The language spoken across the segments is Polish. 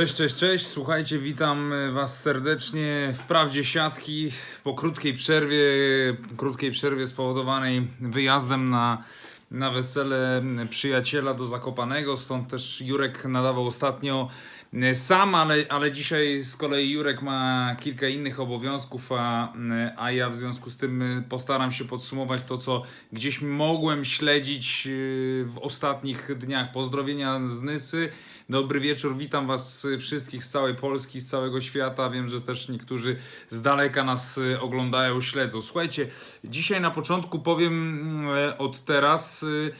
Cześć, cześć, cześć. Słuchajcie, witam e, Was serdecznie w Prawdzie Siatki po krótkiej przerwie, krótkiej przerwie spowodowanej wyjazdem na, na wesele przyjaciela do Zakopanego. Stąd też Jurek nadawał ostatnio sam, ale, ale dzisiaj z kolei Jurek ma kilka innych obowiązków, a, a ja w związku z tym e, postaram się podsumować to, co gdzieś mogłem śledzić e, w ostatnich dniach. Pozdrowienia z Nysy. Dobry wieczór, witam Was wszystkich z całej Polski, z całego świata. Wiem, że też niektórzy z daleka nas y, oglądają, śledzą. Słuchajcie, dzisiaj na początku powiem mm, od teraz, y, y,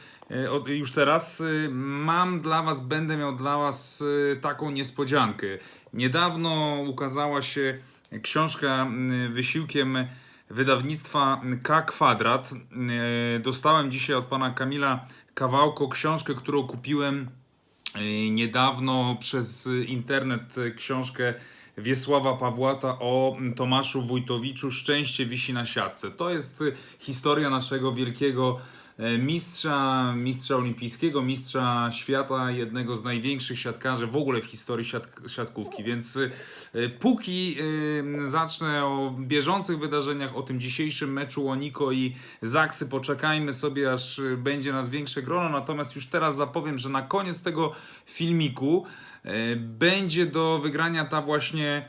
już teraz, y, mam dla Was, będę miał dla Was y, taką niespodziankę. Niedawno ukazała się książka y, wysiłkiem wydawnictwa K Kwadrat. Dostałem dzisiaj od pana Kamila Kawałko książkę, którą kupiłem niedawno przez internet książkę Wiesława Pawłata o Tomaszu Wójtowiczu Szczęście wisi na siatce. To jest historia naszego wielkiego e, mistrza, mistrza olimpijskiego, mistrza świata, jednego z największych siatkarzy w ogóle w historii siat, siatkówki. Więc y, póki y, zacznę o bieżących wydarzeniach, o tym dzisiejszym meczu Łoniko i Zaksy, poczekajmy sobie, aż będzie nas większe grono. Natomiast już teraz zapowiem, że na koniec tego filmiku będzie do wygrania ta właśnie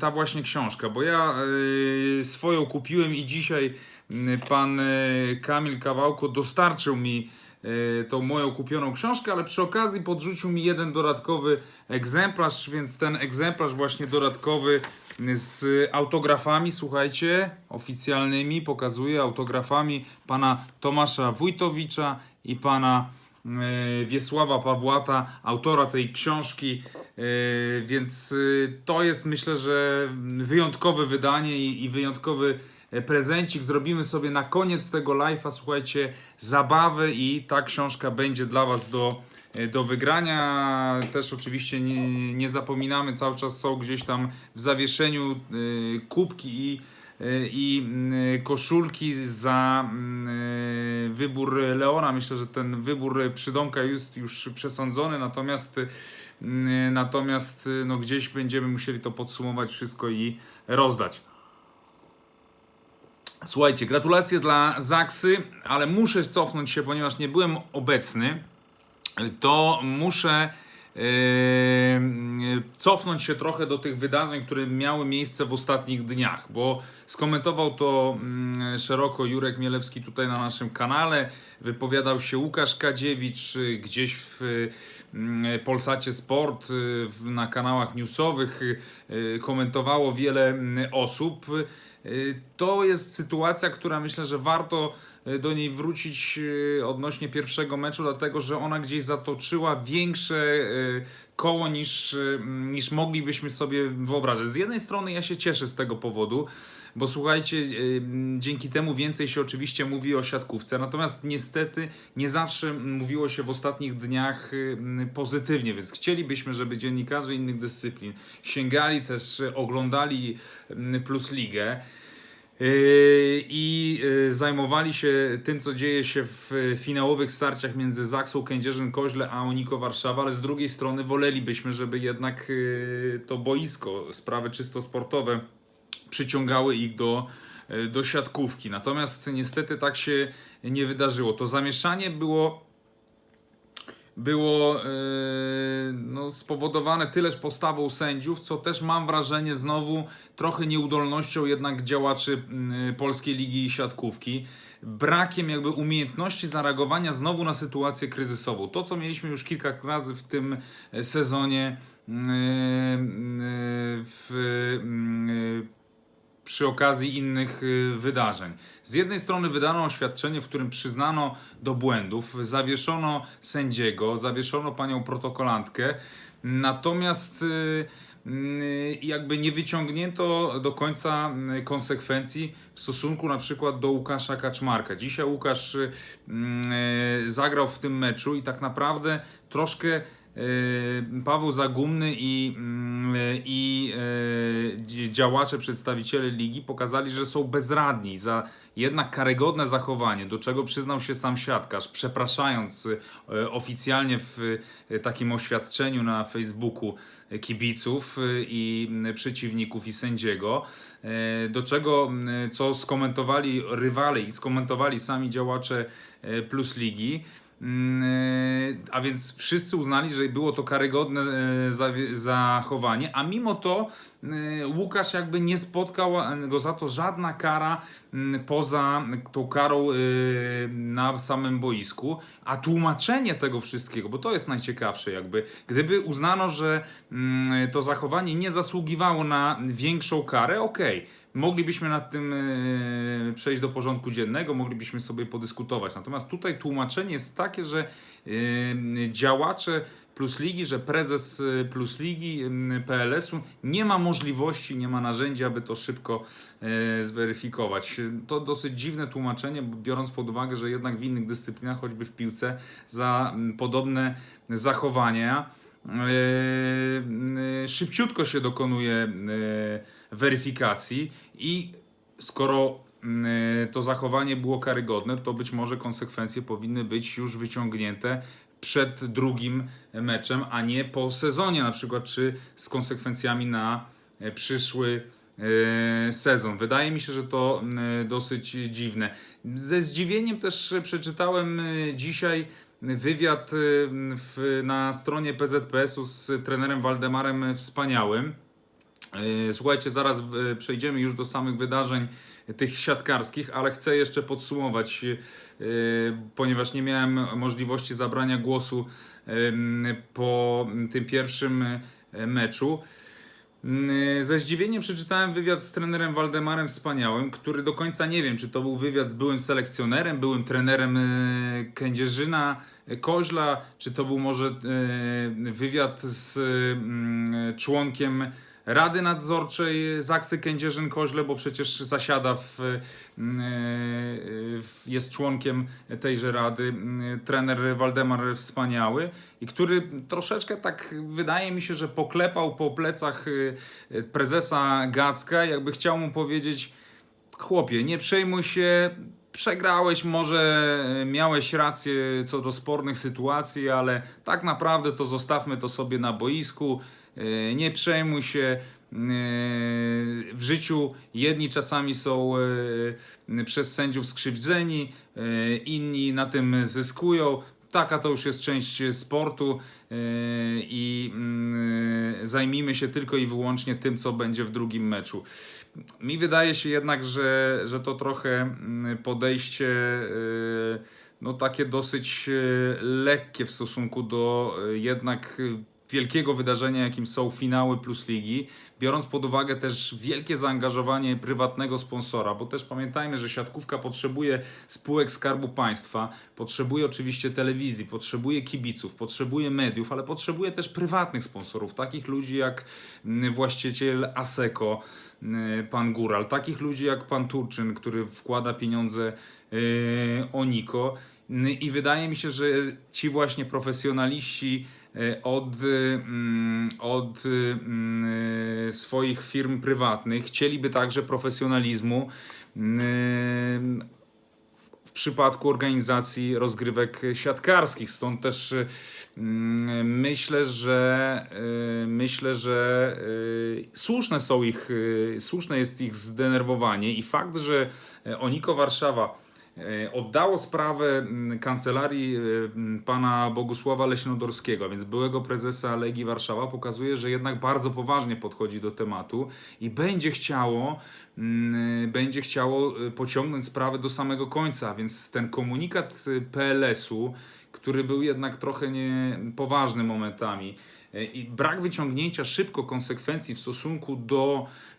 ta właśnie książka, bo ja y, swoją kupiłem i dzisiaj y, pan y, Kamil Kawałko dostarczył mi y, tą moją kupioną książkę, ale przy okazji podrzucił mi jeden dodatkowy egzemplarz, więc ten egzemplarz właśnie dodatkowy z autografami, słuchajcie, oficjalnymi, pokazuję autografami pana Tomasza Wójtowicza i pana Wiesława Pawłata, autora tej książki, e, więc e, to jest myślę, że wyjątkowe wydanie i, wyjątkowy e, prezencik. Zrobimy sobie na koniec tego live'a, słuchajcie, zabawę i ta książka będzie dla Was do, e, do wygrania. Też oczywiście nie, nie zapominamy, cały czas są gdzieś tam w zawieszeniu kubki i i mm, koszulki za mm, wybór Leona. Myślę, że ten wybór przydomka jest już przesądzony, natomiast natomiast no gdzieś będziemy musieli to podsumować wszystko i rozdać. Słuchajcie, gratulacje dla Zaksy, ale muszę cofnąć się, ponieważ nie byłem obecny, to muszę cofnąć się trochę do tych wydarzeń, które miały miejsce w ostatnich dniach, bo skomentował to mm, szeroko Jurek Mielewski tutaj na naszym kanale, wypowiadał się Łukasz Kadziewicz y, gdzieś w mm, Polsacie Sport, y, na kanałach newsowych, y, y, komentowało wiele mm, osób. Y, To jest sytuacja, która myślę, że warto y, do niej wrócić y, odnośnie pierwszego meczu, dlatego że ona gdzieś zatoczyła większe y, koło niż, y, niż moglibyśmy sobie wyobrazić. Z jednej strony ja się cieszę z tego powodu, bo słuchajcie, y, dzięki temu więcej się oczywiście mówi o siatkówce, natomiast niestety nie zawsze mówiło się w ostatnich dniach y, pozytywnie, więc chcielibyśmy, żeby dziennikarze innych dyscyplin sięgali też, y, oglądali y, Plus Ligę. Yy, i yy, zajmowali się tym, co dzieje się w finałowych starciach między Zaksą, Kędzierzyn, Koźle, a Oniko Warszawa, ale z drugiej strony wolelibyśmy, żeby jednak yy, to boisko, sprawy czysto sportowe przyciągały ich do, do siatkówki. Natomiast niestety tak się nie wydarzyło. To zamieszanie było było no, spowodowane tyleż postawą sędziów, co też mam wrażenie znowu trochę nieudolnością jednak działaczy yy, Polskiej Ligi Siatkówki. Brakiem jakby umiejętności zareagowania znowu na sytuację kryzysową. To, co mieliśmy już kilka razy w tym sezonie yy, yy, w, yy, przy okazji innych wydarzeń. Z jednej strony wydano oświadczenie, w którym przyznano do błędów, zawieszono sędziego, zawieszono panią protokolantkę, natomiast jakby nie wyciągnięto do końca y, konsekwencji w stosunku na przykład do Łukasza Kaczmarka. Dzisiaj Łukasz y, y, zagrał w tym meczu i tak naprawdę troszkę Paweł Zagumny i, mm, i dzi- działacze, przedstawiciele ligi pokazali, że są bezradni za jednak karygodne zachowanie, do czego przyznał się sam siatkarz, przepraszając e, oficjalnie w takim oświadczeniu na Facebooku kibiców i przeciwników i sędziego, do czego, co skomentowali rywale i skomentowali sami działacze Plus Ligi. Mm, e, A więc wszyscy uznali, że było to karygodne zawie- zachowanie, a mimo to e, Łukasz jakby nie spotkał go za to żadna kara mm, poza tą karą na samym boisku, a tłumaczenie tego wszystkiego, bo to jest najciekawsze jakby, gdyby uznano, że mm, to zachowanie nie zasługiwało na większą karę, okej. Moglibyśmy nad tym e, przejść do porządku dziennego, moglibyśmy sobie podyskutować. Natomiast tutaj tłumaczenie jest takie, że e, działacze Plus Ligi, że prezes e, Plus Ligi PLS-u nie ma możliwości, nie ma narzędzi, aby to szybko zweryfikować. To dosyć dziwne tłumaczenie, biorąc pod uwagę, że jednak w innych dyscyplinach, choćby w piłce, za podobne zachowania szybciutko się dokonuje weryfikacji i skoro mm, to zachowanie było karygodne, to być może konsekwencje powinny być już wyciągnięte przed drugim meczem, a nie po sezonie na przykład, czy z konsekwencjami na e, przyszły e, sezon. Wydaje mi się, że to dosyć dziwne. Ze zdziwieniem też przeczytałem dzisiaj wywiad w, na stronie PZPS-u z trenerem Waldemarem Wspaniałym. E, Słuchajcie, zaraz e, przejdziemy już do samych wydarzeń tych siatkarskich, ale chcę jeszcze podsumować, e, ponieważ nie miałem możliwości zabrania głosu po tym pierwszym meczu. Mm, Ze zdziwieniem przeczytałem wywiad z trenerem Waldemarem Wspaniałym, który do końca nie wiem, czy to był wywiad z byłym selekcjonerem, byłym trenerem Kędzierzyna Koźla, czy to był może wywiad z mm, członkiem Rady Nadzorczej Zaksy Kędzierzyn-Koźle, bo przecież zasiada e, w, jest członkiem tejże rady mm, trener Waldemar Wspaniały i który troszeczkę tak wydaje mi się, że poklepał po plecach e, prezesa Gacka, jakby chciał mu powiedzieć chłopie, nie przejmuj się, przegrałeś, może miałeś rację co do spornych sytuacji, ale tak naprawdę to zostawmy to sobie na boisku. Yy, Nie przejmuj się. Yy, W życiu jedni czasami są yy, przez sędziów skrzywdzeni, inni na tym zyskują. Taka to już jest część sportu i yy, zajmijmy się tylko i wyłącznie tym, co będzie w drugim meczu. Mi wydaje się jednak, że, że to trochę mm, podejście no takie dosyć lekkie w stosunku do jednak wielkiego wydarzenia, jakim są finały plus ligi, biorąc pod uwagę też wielkie zaangażowanie prywatnego sponsora, bo też pamiętajmy, że siatkówka potrzebuje spółek Skarbu Państwa, potrzebuje oczywiście telewizji, potrzebuje kibiców, potrzebuje mediów, ale potrzebuje też prywatnych sponsorów, takich ludzi jak mm, właściciel ASECO, mm, pan Góral, takich ludzi jak pan Turczyn, który wkłada pieniądze yy, Oniko. Mm, I wydaje mi się, że ci właśnie profesjonaliści od, mm, od mm, swoich firm prywatnych chcieliby także profesjonalizmu mm, w przypadku organizacji rozgrywek siatkarskich. Stąd też myślę, że myślę, że słuszne są ich, słuszne jest ich zdenerwowanie i fakt, że e, Oniko Warszawa e, oddało sprawę mm, kancelarii e, pana Bogusława Leśnodorskiego, więc byłego prezesa Legii Warszawa, pokazuje, że jednak bardzo poważnie podchodzi do tematu i będzie chciało, mm, będzie chciało e, pociągnąć sprawę do samego końca, więc ten komunikat e, PLS-u, który był jednak trochę niepoważny momentami e, i brak wyciągnięcia szybko konsekwencji w stosunku do e,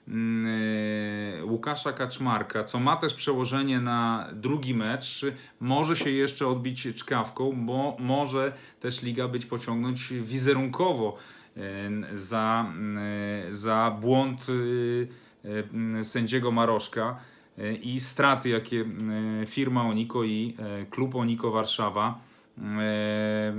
Łukasza Kaczmarka, co ma też przełożenie na drugi mecz, może się jeszcze odbić czkawką, bo może też liga być pociągnąć wizerunkowo e, za, mm, e, za błąd e, e, mm, sędziego Maroszka e, i straty, jakie mm, firma Oniko i e, klub Oniko Warszawa e,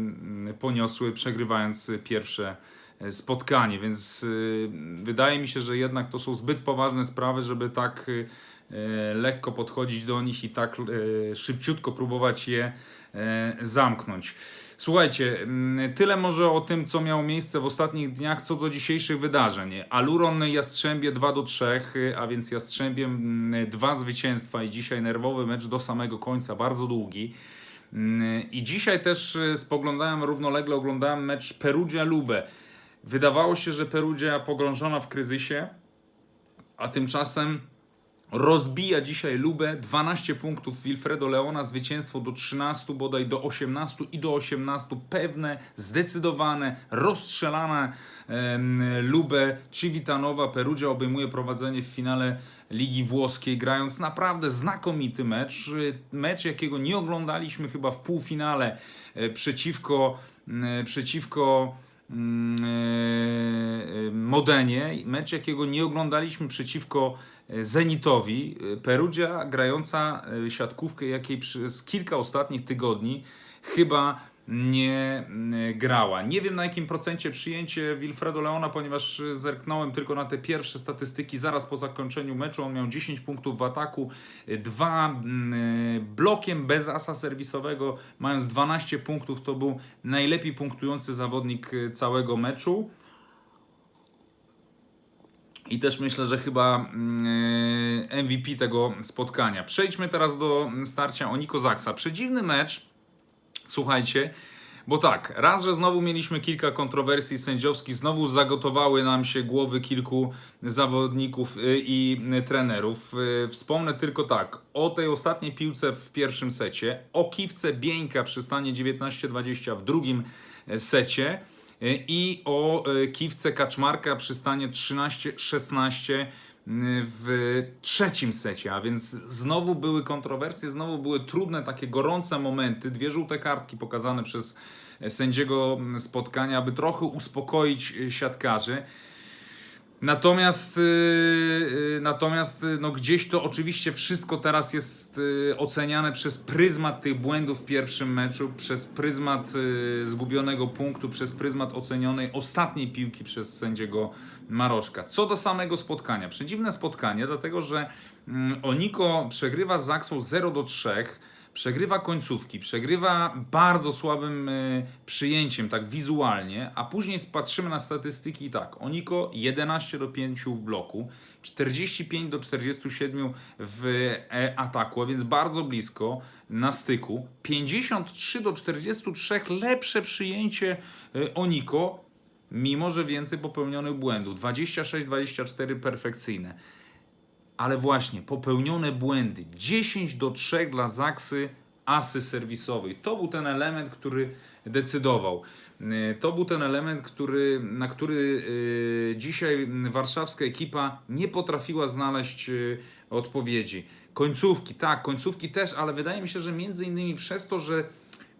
poniosły, przegrywając pierwsze e, spotkanie. Więc y, wydaje mi się, że jednak to są zbyt poważne sprawy, żeby tak y, e, lekko podchodzić do nich i tak szybciutko próbować je zamknąć. Słuchajcie, mm, tyle może o tym, co miało miejsce w ostatnich dniach co do dzisiejszych wydarzeń. Aluron Jastrzębie 2 do 3, a więc Jastrzębiem mm, dwa zwycięstwa i dzisiaj nerwowy mecz do samego końca, bardzo długi. Mm, I dzisiaj też y, spoglądałem równolegle, oglądałem mecz Perugia-Lube. Wydawało się, że Perugia pogrążona w kryzysie, a tymczasem rozbija dzisiaj Lubę 12 punktów Wilfredo Leona, zwycięstwo do 13, bodaj do 18 i do 18 pewne, zdecydowane, rozstrzelane Lubę Civitanowa. Perugia obejmuje prowadzenie w finale Ligi Włoskiej, grając naprawdę znakomity mecz. Mecz, jakiego nie oglądaliśmy chyba w półfinale e, przeciwko, przeciwko e, e, Modenie. Mecz, jakiego nie oglądaliśmy przeciwko e, Zenitowi. E, Perugia grająca e, siatkówkę, jakiej przez kilka ostatnich tygodni chyba nie mm, grała. Nie wiem na jakim procencie przyjęcie Wilfredo Leona, ponieważ zerknąłem tylko na te pierwsze statystyki zaraz po zakończeniu meczu. On miał 10 punktów w ataku, e, dwa mm, blokiem bez asa serwisowego, mając 12 punktów. To był najlepiej punktujący zawodnik całego meczu. I też myślę, że chyba mm, MVP tego spotkania. Przejdźmy teraz do starcia Oniko Zaksa. Przedziwny mecz, słuchajcie, bo tak, raz, że znowu mieliśmy kilka kontrowersji sędziowskich, znowu zagotowały nam się głowy kilku zawodników y, i y, trenerów. Y, Wspomnę tylko tak, o tej ostatniej piłce w pierwszym secie, o kiwce Bieńka przy stanie 19-20 w drugim secie i o kiwce Kaczmarka przy stanie 13-16 y, w trzecim secie, a więc znowu były kontrowersje, znowu były trudne, takie gorące momenty, dwie żółte kartki pokazane przez sędziego spotkania, aby trochę uspokoić y, siatkarzy. Natomiast, y, y, natomiast y, no gdzieś to oczywiście wszystko teraz jest oceniane przez pryzmat tych błędów w pierwszym meczu, przez pryzmat zgubionego punktu, przez pryzmat ocenionej ostatniej piłki przez sędziego Maroszka. Co do samego spotkania. Przedziwne spotkanie, dlatego że mm, Oniko przegrywa z Zaksą 0 do 3. Przegrywa końcówki, przegrywa bardzo słabym y, przyjęciem, tak wizualnie, a później patrzymy na statystyki i tak. Oniko 11 do 5 w bloku, 45 do 47 w e, ataku, a więc bardzo blisko na styku. 53 do 43 lepsze przyjęcie y, Oniko, mimo że więcej popełnionych błędów. 26-24 perfekcyjne ale właśnie popełnione błędy 10 do 3 dla Zaksy asy serwisowej. To był ten element, który decydował. Yy, To był ten element, który, na który yy, dzisiaj warszawska ekipa nie potrafiła znaleźć yy, odpowiedzi. Końcówki, tak, końcówki też, ale wydaje mi się, że między innymi przez to, że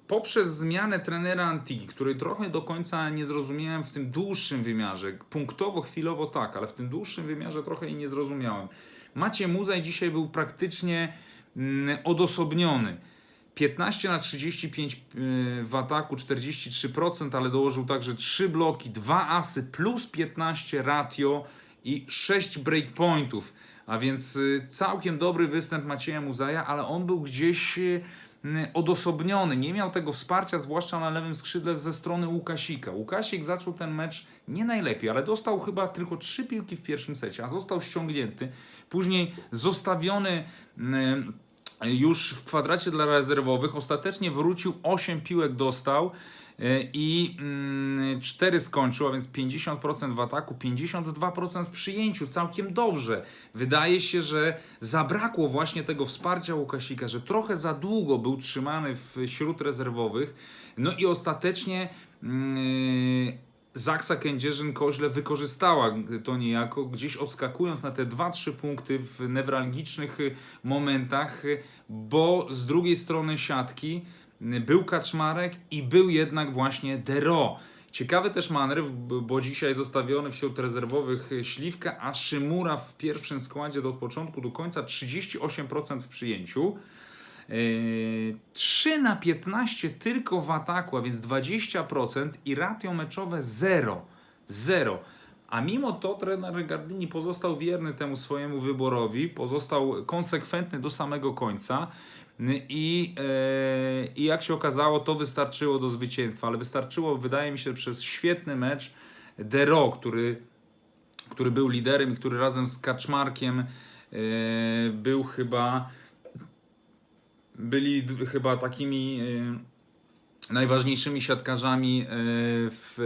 poprzez zmianę trenera Antigi, której trochę do końca nie zrozumiałem w tym dłuższym wymiarze, punktowo, chwilowo tak, ale w tym dłuższym wymiarze trochę jej nie zrozumiałem. Macie Muzaj dzisiaj był praktycznie mm, odosobniony. 15 na 35 y, w ataku, 43%, ale dołożył także 3 bloki, 2 asy plus 15 ratio i 6 breakpointów. A więc y, całkiem dobry występ Macieja Muzaja, ale on był gdzieś y, odosobniony. Nie miał tego wsparcia, zwłaszcza na lewym skrzydle ze strony Łukasika. Łukasik zaczął ten mecz nie najlepiej, ale dostał chyba tylko 3 piłki w pierwszym secie, a został ściągnięty. Później zostawiony mm, już w kwadracie dla rezerwowych. Ostatecznie wrócił, 8 piłek dostał y, i 4 skończył, a więc 50% w ataku, 52% w przyjęciu. Całkiem dobrze. Wydaje się, że zabrakło właśnie tego wsparcia Łukasika, że trochę za długo był trzymany wśród rezerwowych. No i ostatecznie. Zaksa Kędzierzyn-Koźle wykorzystała to niejako, gdzieś odskakując na te 2-3 punkty w newralgicznych y, momentach, y, bo z drugiej strony siatki y, był Kaczmarek i był jednak właśnie Dero. Ciekawy też manewr, bo dzisiaj zostawiony wśród rezerwowych Śliwka, a Szymura w pierwszym składzie do początku do końca 38% w przyjęciu. Yy, 3 na 15 tylko w ataku, a więc 20% i ratio meczowe 0. 0. A mimo to trener Gardini pozostał wierny temu swojemu wyborowi, pozostał konsekwentny do samego końca. I, e, I jak się okazało, to wystarczyło do zwycięstwa, ale wystarczyło, wydaje mi się, przez świetny mecz Dero, który, który był liderem i który razem z Kaczmarkiem e, był chyba byli chyba takimi e, najważniejszymi siatkarzami e, w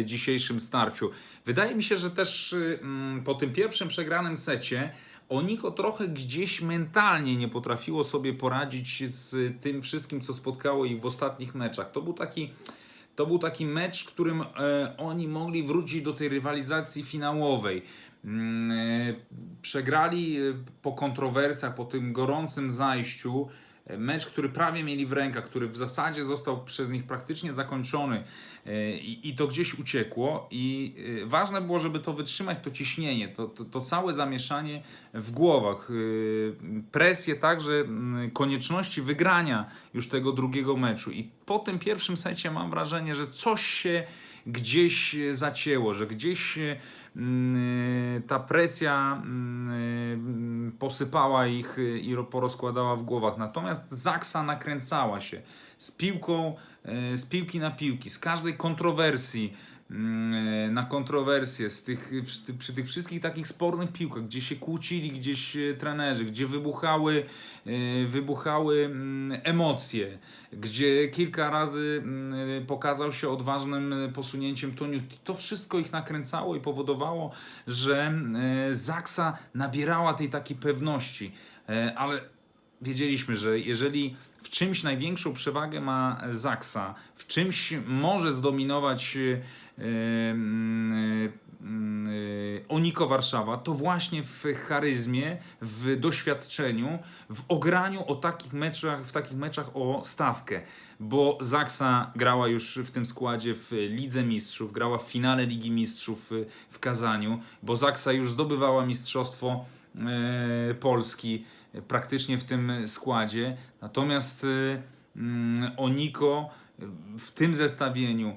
e, dzisiejszym starciu. Wydaje mi się, że też mm, po tym pierwszym przegranym secie Oniko trochę gdzieś mentalnie nie potrafiło sobie poradzić z tym wszystkim, co spotkało ich w ostatnich meczach. To był taki, to był taki mecz, w którym e, oni mogli wrócić do tej rywalizacji finałowej. Mm, e, przegrali e, po kontrowersjach, po tym gorącym zajściu. Mecz, który prawie mieli w rękach, który w zasadzie został przez nich praktycznie zakończony e, i, i to gdzieś uciekło. I e, ważne było, żeby to wytrzymać, to ciśnienie, to, to, to całe zamieszanie w głowach, e, presję także konieczności wygrania już tego drugiego meczu. I po tym pierwszym secie mam wrażenie, że coś się gdzieś zacięło, że gdzieś ta presja mm, posypała ich e, i ro- porozkładała w głowach. Natomiast Zaksa nakręcała się z piłką, z piłki na piłki, z każdej kontrowersji mm, na kontrowersje, z tych, przy tych wszystkich takich spornych piłkach, gdzie się kłócili gdzieś e, trenerzy, gdzie wybuchały, e, wybuchały mm, emocje, gdzie kilka razy mm, pokazał się odważnym posunięciem Toniu. To wszystko ich nakręcało i powodowało, że e, Zaksa nabierała tej takiej pewności, ale wiedzieliśmy, że jeżeli w czymś największą przewagę ma Zaksa, w czymś może zdominować mm, mm, Oniko Warszawa, to właśnie w charyzmie, w doświadczeniu, w ograniu o takich meczach, w takich meczach o stawkę. Bo Zaksa grała już w tym składzie w Lidze Mistrzów, grała w finale Ligi Mistrzów w- Kazaniu, bo Zaksa już zdobywała mistrzostwo e, Polski praktycznie w tym składzie. Natomiast Oniko w tym zestawieniu,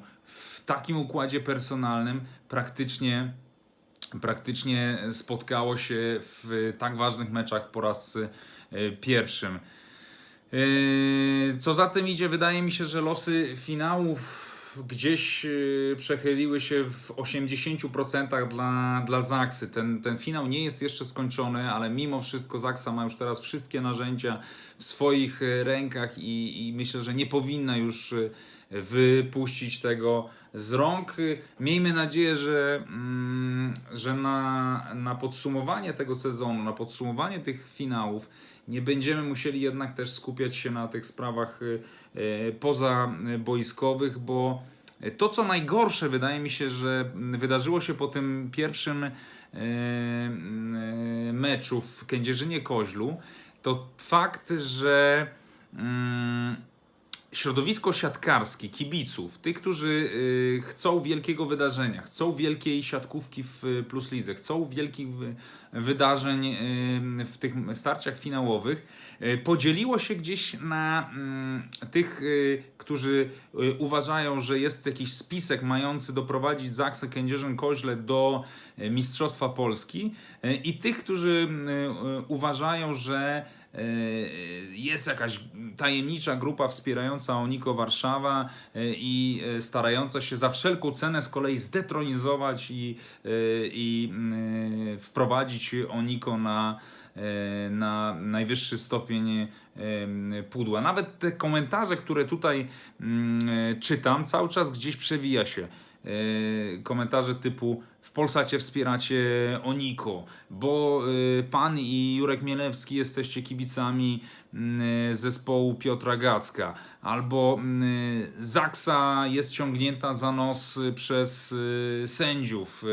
takim układzie personalnym praktycznie praktycznie spotkało się w tak ważnych meczach po raz e, pierwszym. Yy, Co za tym idzie, wydaje mi się, że losy finałów gdzieś yy, przechyliły się w 80% dla, dla Zaksy. Ten, ten finał nie jest jeszcze skończony, ale mimo wszystko Zaksa ma już teraz wszystkie narzędzia w swoich rękach i, i myślę, że nie powinna już wypuścić tego z rąk. Miejmy nadzieję, że, mm, że na, na podsumowanie tego sezonu, na podsumowanie tych finałów nie będziemy musieli jednak też skupiać się na tych sprawach y, y, pozaboiskowych, bo to, co najgorsze, wydaje mi się, że wydarzyło się po tym pierwszym y, meczu w Kędzierzynie-Koźlu, to fakt, że mm, środowisko siatkarskie, kibiców, tych, którzy y, chcą wielkiego wydarzenia, chcą wielkiej siatkówki w y, Plus Lidze, chcą wielkich wy- wydarzeń y, w tych starciach finałowych, y, podzieliło się gdzieś na mm, tych, y, którzy y, uważają, że jest jakiś spisek mający doprowadzić Zaksę Kędzierzyn-Koźle do y, Mistrzostwa Polski y, i tych, którzy y, y, uważają, że jest jakaś tajemnicza grupa wspierająca Oniko Warszawa e, i e, starająca się za wszelką cenę z kolei zdetronizować i, e, i mm, wprowadzić Oniko na, e, na najwyższy stopień e, pudła. Nawet te komentarze, które tutaj mm, e, czytam, cały czas gdzieś przewija się. E, Komentarze typu w Polsacie wspieracie Oniko, bo y, pan i Jurek Mielewski jesteście kibicami mm, zespołu Piotra Gacka, albo mm, Zaksa jest ciągnięta za nos y, przez y, sędziów.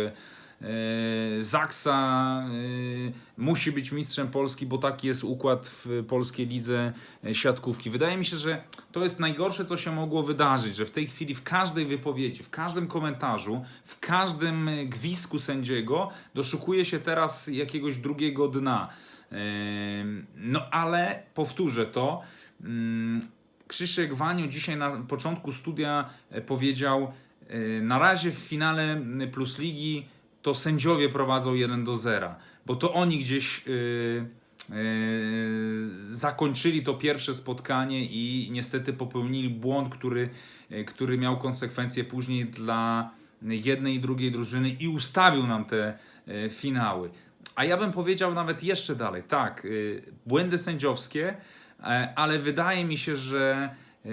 Y, Zaksa y, musi być mistrzem Polski, bo taki jest układ w polskiej lidze y, siatkówki. Wydaje mi się, że to jest najgorsze, co się mogło wydarzyć, że w tej chwili w każdej wypowiedzi, w każdym komentarzu, w każdym gwizdku sędziego doszukuje się teraz jakiegoś drugiego dna. No ale powtórzę to. Mm, Krzysiek Waniu dzisiaj na początku studia e, powiedział, e, na razie w finale Plus Ligi to sędziowie prowadzą 1 do 0, bo to oni gdzieś e, e, zakończyli to pierwsze spotkanie i niestety popełnili błąd, który, e, który miał konsekwencje później dla jednej i drugiej drużyny i ustawił nam te e, finały. A ja bym powiedział nawet jeszcze dalej, tak, y, błędy sędziowskie, e, ale wydaje mi się, że e,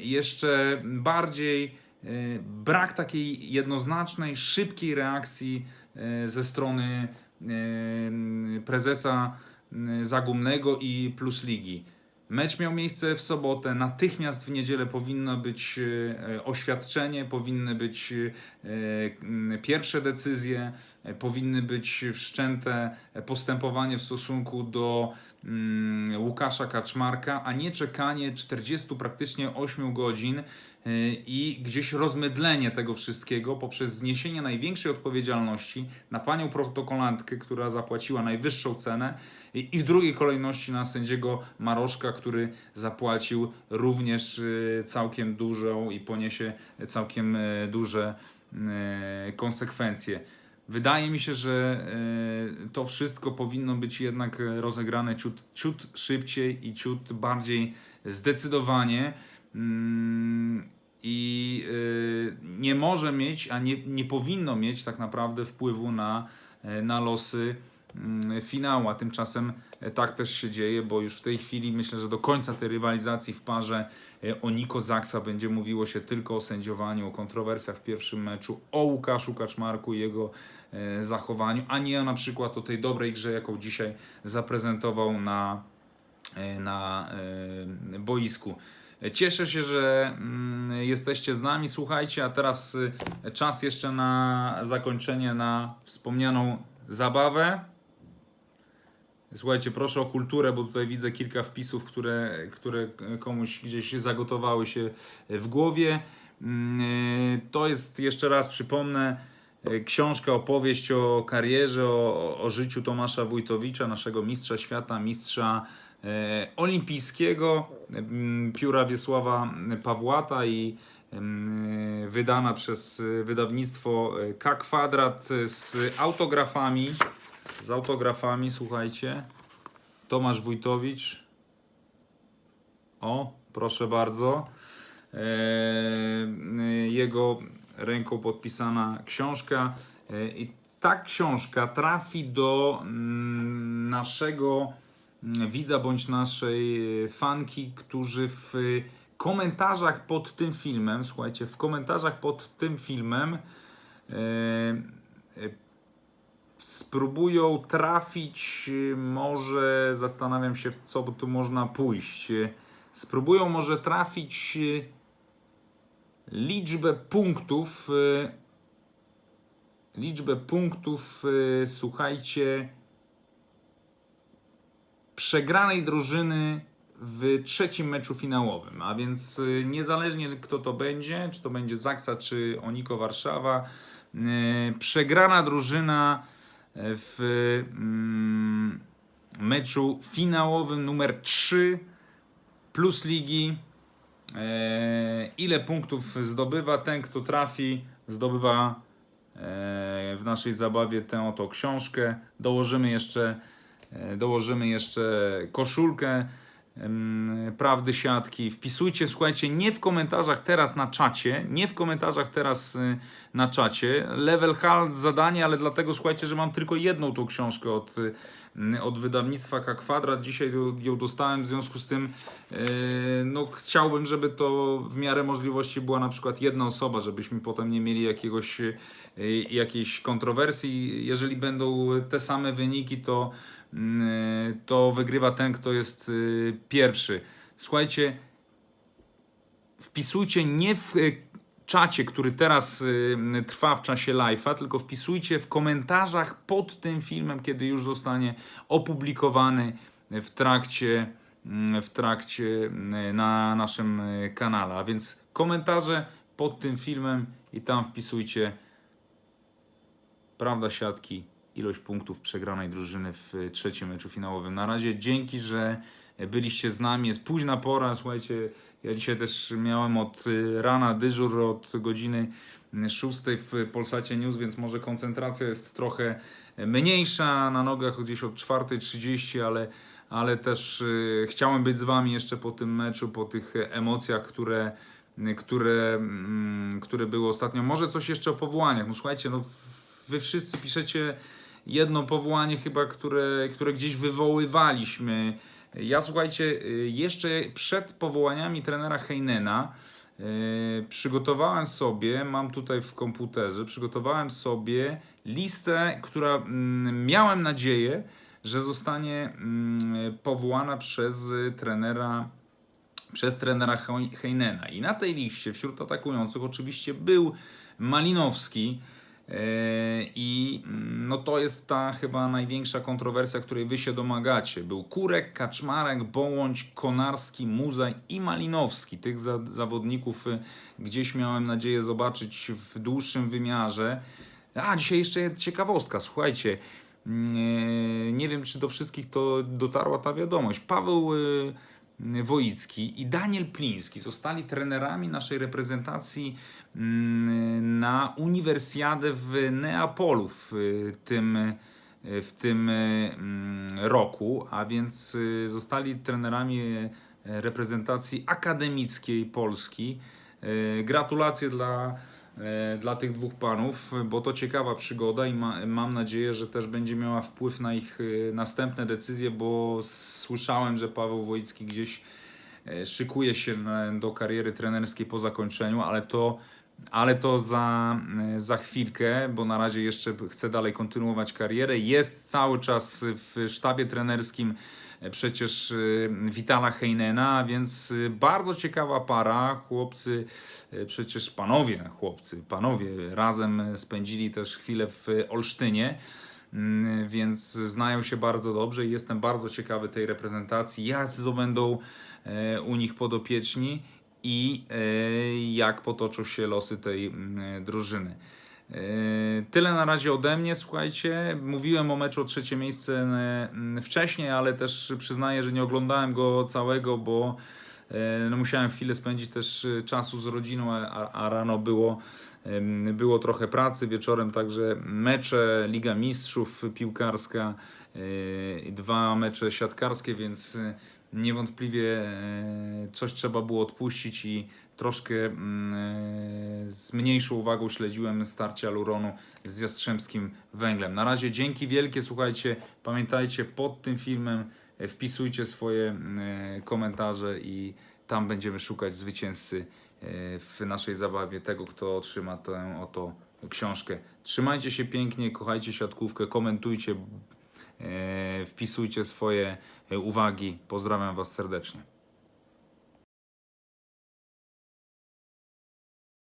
jeszcze bardziej brak takiej jednoznacznej, szybkiej reakcji e, ze strony e, prezesa e, Zagumnego i Plus Ligi. Mecz miał miejsce w sobotę, natychmiast w niedzielę powinno być e, oświadczenie, powinny być e, pierwsze decyzje, e, powinny być wszczęte postępowanie w stosunku do Łukasza Kaczmarka, a nie czekanie 40 praktycznie 8 godzin e, i gdzieś rozmydlenie tego wszystkiego poprzez zniesienie największej odpowiedzialności na panią protokolantkę, która zapłaciła najwyższą cenę i, w drugiej kolejności na sędziego Maroszka, który zapłacił również e, całkiem dużą i poniesie całkiem e, duże konsekwencje. Wydaje mi się, że to wszystko powinno być jednak rozegrane ciut, ciut szybciej i ciut bardziej zdecydowanie. I e, nie może mieć, a nie, nie powinno mieć tak naprawdę wpływu na, e, na losy mm, finału. A tymczasem e, tak też się dzieje, bo już w tej chwili myślę, że do końca tej rywalizacji w parze e, o Niko Zaksa będzie mówiło się tylko o sędziowaniu, o kontrowersjach w pierwszym meczu, o Łukaszu Kaczmarku i jego zachowaniu, a nie na przykład o tej dobrej grze, jaką dzisiaj zaprezentował na, na boisku. Cieszę się, że mm, jesteście z nami. Słuchajcie, a teraz y, czas jeszcze na zakończenie, na wspomnianą zabawę. Słuchajcie, proszę o kulturę, bo tutaj widzę kilka wpisów, które, które komuś gdzieś zagotowały się w głowie. Mm, y, To jest, jeszcze raz przypomnę, y, książka, opowieść o karierze, o, o życiu Tomasza Wójtowicza, naszego mistrza świata, mistrza olimpijskiego, m, pióra Wiesława Pawłata i m, wydana przez e, wydawnictwo e, K Kwadrat e, z autografami. Z autografami, słuchajcie. Tomasz Wójtowicz. O, proszę bardzo. E, e, jego ręką podpisana książka. E, I ta książka trafi do mm, naszego mm, widza bądź naszej e, fanki, którzy w komentarzach pod tym filmem, słuchajcie, w komentarzach pod tym filmem e, spróbują trafić, y, może zastanawiam się, w co tu można pójść. Y, Spróbują może trafić y, liczbę punktów, y, liczbę punktów, y, słuchajcie, przegranej drużyny w trzecim meczu finałowym. A więc y, niezależnie kto to będzie, czy to będzie Zaksa, czy Oniko Warszawa, y, przegrana drużyna w mm, meczu finałowym numer 3 plus ligi. E, ile punktów zdobywa ten, kto trafi, zdobywa e, w naszej zabawie tę oto książkę. Dołożymy jeszcze, dołożymy jeszcze koszulkę prawdy siatki. Wpisujcie, słuchajcie, nie w komentarzach teraz na czacie, nie w komentarzach teraz y, na czacie. Level hard zadanie, ale dlatego słuchajcie, że mam tylko jedną tą książkę od, y, od wydawnictwa K Kwadrat. Dzisiaj ją- dostałem, w związku z tym y, no, chciałbym, żeby to w miarę możliwości była na przykład jedna osoba, żebyśmy potem nie mieli jakiegoś, jakiejś kontrowersji. Jeżeli będą te same wyniki, to to wygrywa ten, kto jest y, pierwszy. Słuchajcie, wpisujcie nie w y, czacie, który teraz y, trwa w czasie live'a, tylko wpisujcie w komentarzach pod tym filmem, kiedy już zostanie opublikowany w trakcie, mm, w trakcie na naszym kanale. A więc komentarze pod tym filmem i tam wpisujcie prawda siatki, ilość punktów przegranej drużyny w trzecim meczu finałowym. Na razie dzięki, że byliście z nami. Jest późna pora, słuchajcie, ja dzisiaj też miałem od y, rana dyżur od godziny 6 w Polsacie News, więc może koncentracja jest trochę mniejsza na nogach gdzieś od 4.30, ale, ale też chciałem być z Wami jeszcze po tym meczu, po tych emocjach, które, które, które były ostatnio. Może coś jeszcze o powołaniach. No słuchajcie, no Wy wszyscy piszecie jedno powołanie chyba, które, które gdzieś wywoływaliśmy. Ja słuchajcie, y, jeszcze przed powołaniami trenera Heinena yy, przygotowałem sobie, mam tutaj w komputerze, przygotowałem sobie listę, która mm, miałem nadzieję, że zostanie mm, powołana przez y, trenera przez trenera Heinena. I na tej liście wśród atakujących oczywiście był Malinowski. Yy, I mm, no to jest ta chyba największa kontrowersja, której wy się domagacie. Był Kurek, Kaczmarek, Bołądź, Konarski, Muzaj i Malinowski. Tych za, zawodników y, gdzieś miałem nadzieję zobaczyć w dłuższym wymiarze. A, dzisiaj jeszcze ciekawostka, słuchajcie. Nie, nie wiem, czy do wszystkich to dotarła ta wiadomość. Paweł y, Wojicki i Daniel Pliński zostali trenerami naszej reprezentacji mm, na Uniwersjadę w Neapolu w y, tym, y, w tym y, mm, roku, a więc zostali trenerami reprezentacji akademickiej Polski. Gratulacje dla, dla tych dwóch panów, bo to ciekawa przygoda i ma, mam nadzieję, że też będzie miała wpływ na ich y, następne decyzje, bo słyszałem, że Paweł Wojicki gdzieś e, szykuje się do kariery trenerskiej po zakończeniu, ale to, ale to za, e, za chwilkę, bo na razie jeszcze chce dalej kontynuować karierę. Jest cały czas w sztabie trenerskim e, przecież e, Witala Heinena, więc e, bardzo ciekawa para. Chłopcy, e, przecież panowie, chłopcy, panowie razem spędzili też chwilę w Olsztynie. Mm, więc znają się bardzo dobrze i jestem bardzo ciekawy tej reprezentacji, jak zdobędą e, u nich podopieczni i e, jak potoczą się losy tej mm, drużyny. E, Tyle na razie ode mnie, słuchajcie. Mówiłem o meczu o trzecie miejsce mm, wcześniej, ale też przyznaję, że nie oglądałem go całego, bo e, no, musiałem chwilę spędzić też czasu z rodziną, a, rano było, było trochę pracy, wieczorem także mecze, Liga Mistrzów piłkarska, dwa mecze siatkarskie, więc niewątpliwie coś trzeba było odpuścić i troszkę mm, e, z mniejszą uwagą śledziłem starcie Aluronu z Jastrzębskim Węglem. Na razie dzięki wielkie, słuchajcie, pamiętajcie pod tym filmem e, wpisujcie swoje mm, e, komentarze i tam będziemy szukać zwycięzcy w naszej zabawie, tego kto otrzyma tę oto książkę. Trzymajcie się pięknie, kochajcie siatkówkę, komentujcie, wpisujcie swoje uwagi. Pozdrawiam Was serdecznie.